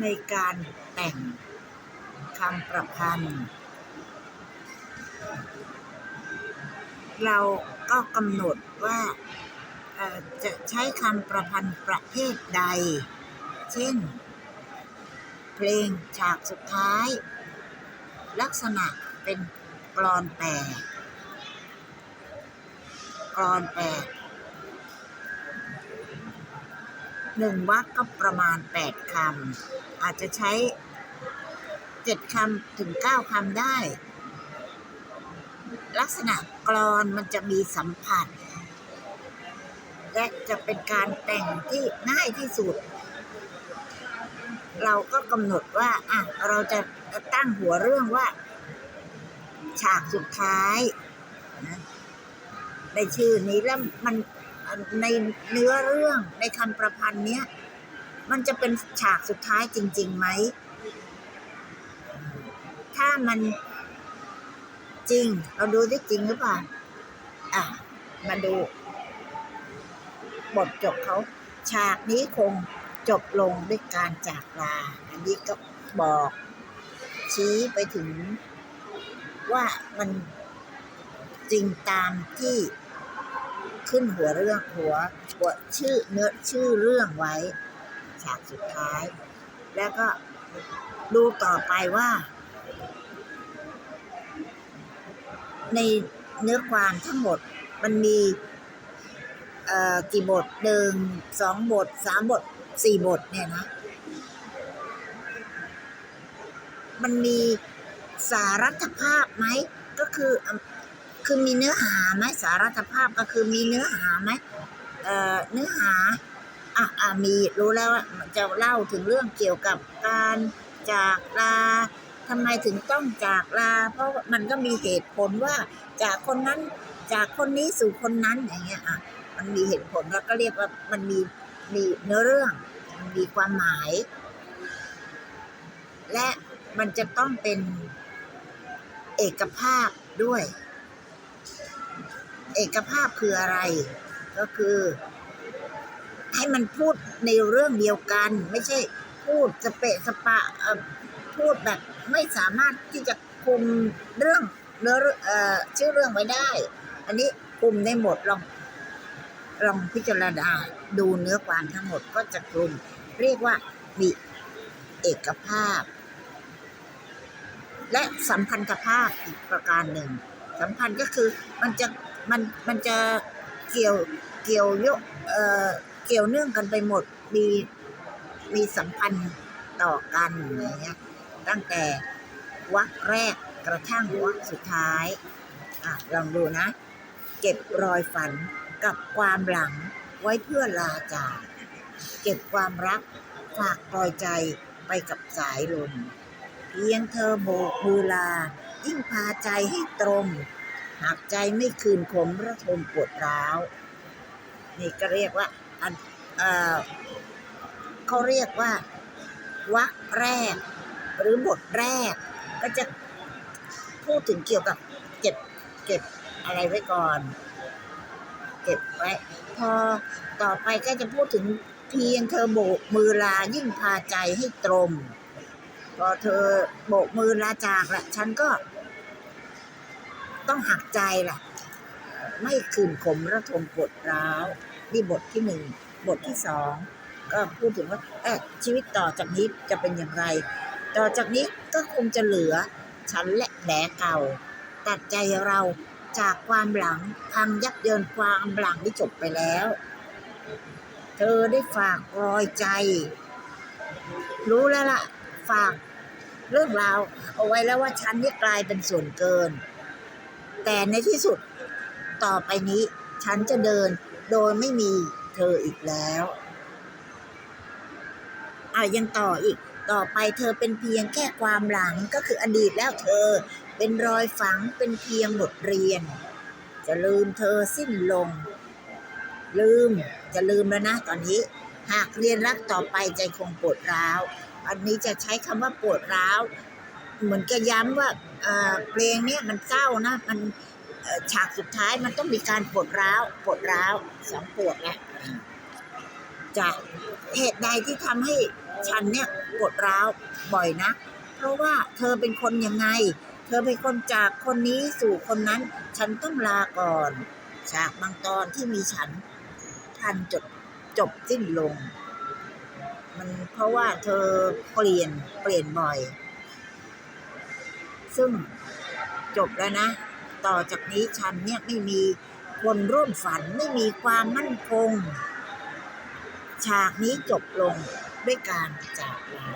ในการแต่งคำประพันธ์ เราก็กำหนดว่าจะใช้คำประพันธ์ประเภทใด เช่น เพลงฉากสุดท้าย ลักษณะเป็นกรอนแปดกรอนแปด หนึ่งวรรคก็ประมาณแปดคำอาจจะใช้เจ็ดคำถึงเก้าคำได้ ลักษณะกรอนมันจะมีสัมผัส และจะเป็นการแต่งที่ง่ายที่สุด เราก็กำหนดว่าอะเราจะตั้งหัวเรื่องว่า ฉากสุดท้ายนะในชื่อนี้แล้วมัน ในเนื้อเรื่องในคำประพันธ์เนี้ยมันจะเป็นฉากสุดท้ายจริงๆไหม ถ้ามันจริง เราดูที่จริงหรือเปล่า อะ มาดู บทจบเขา ฉากนี้คงจบลงด้วยการจากลา อันนี้ก็บอก ชี้ไปถึงว่ามันจริงตามที่ ขึ้นหัวเรื่องหัวหัวชื่อเนื้อชื่อเรื่องไว้ฉากสุดท้าย แล้วก็ดูต่อไปว่า ในเนื้อความทั้งหมดมันมีกี่บทหนึ่งสองบทสามบทสี่บทเนี่ยนะ มันมีสารัตภาพไหม ก็คือ คือมีเนื้อหาไหมสารัภาพก็คือมีเนื้อหาไหมเอ่อเนื้อหาอะอะมีรู้แล้วจะเล่าถึงเรื่องเกี่ยวกับการจากลาทำไมถึงต้องจากลา เพราะมันก็มีเหตุผลว่าจากคนนั้นจากคนนี้สู่คนนั้นอย่างเงี้ยอะมันมีเหตุผลแล้วก็เรียกว่ามันมีมีเนื้อเรื่องมันมีความหมาย และมันจะต้องเป็นเอกภาพด้วย เอกภาพคืออะไร ก็คือ ให้มันพูดในเรื่องเดียวกัน ไม่ใช่พูดสเปะสปะพูดแบบไม่สามารถที่จะคุมเรื่องเนื้อเรื่องเอ่อชื่อเรื่องไว้ได้ อันนี้คุมได้หมดลองลองพิจารณาดูเนื้อความทั้งหมดก็จะกลุ่ม เรียกว่ามีเอกภาพ และสัมพันธภาพอีกประการหนึ่ง สัมพันธ์ก็คือมันจะ มันมันจะเกี่ยวเกี่ยวโยเอ่อเกี่ยวเนื่องกันไปหมดมีมีสัมพันธ์ต่อกันอย่างเงี้ยตั้งแต่วรรคแรกกระทั่งวรรคสุดท้ายอะลองดูนะ เก็บรอยฝันกับความหลังไว้เพื่อลาจากเก็บความรักฝากปล่อยใจไปกับสายลมเพียงเธอโบกมือลายิ่งพาใจให้ตรง หากใจไม่คืนขมระทมปวดร้าว นี่ก็เรียกว่าอันเออเขาเรียกว่าวรรคแรก หรือบทแรก ก็จะพูดถึงเกี่ยวกับเก็บเก็บอะไรไว้ก่อน เก็บไว้ พอต่อไปก็จะพูดถึงเพียงเธอโบกมือลายิ่งพาใจให้ตรงพอเธอโบกมือลาจากละฉันก็ ต้องหักใจล่ะ ไม่คืนขมระทมปวดร้าวนี่บทที่หนึ่งบทที่สองก็พูดถึงว่าเออชีวิตต่อจากนี้จะเป็นอย่างไร ต่อจากนี้ก็คงจะเหลือ ฉันและแผลเก่า ตัดใจเราจากความหลังพังยับเยินความหลังที่จบไปแล้ว เธอได้ฝากรอยใจ รู้แล้วล่ะ ฝากเรื่องราวเอาไว้แล้วว่าฉันนี่กลายเป็นส่วนเกิน แต่ในที่สุดต่อไปนี้ ฉันจะเดินโดยไม่มีเธออีกแล้วอะยังต่ออีกต่อไปเธอเป็นเพียงแค่ความหลังก็คืออดีตแล้วเธอ เป็นรอยฝังเป็นเพียงบทเรียน จะลืมเธอสิ้นลง ลืมจะลืมแล้วนะตอนนี้ หากเรียนรักต่อไปใจคงปวดร้าว อันนี้จะใช้คำว่าปวดร้าว เหมือนจะย้ำว่า เพลงเนี้ยมันเศร้านะ มันฉากสุดท้ายมันต้องมีการปวดร้าวปวดร้าวสองปวดนะจากเหตุใดที่ทำให้ฉันเนี่ยปวดร้าวบ่อยนะ เพราะว่าเธอเป็นคนยังไง เธอเป็นคนจากคนนี้สู่คนนั้น ฉันต้องลาก่อนฉากบางตอนที่มีฉันทันจบจบสิ้นลง มันเพราะว่าเธอเปลี่ยนเปลี่ยนบ่อย ซึ่งจบแล้วนะ ต่อจากนี้ฉันเนี่ยไม่มีคนร่วมฝันไม่มีความมั่นคง ฉากนี้จบลงด้วยการจากลา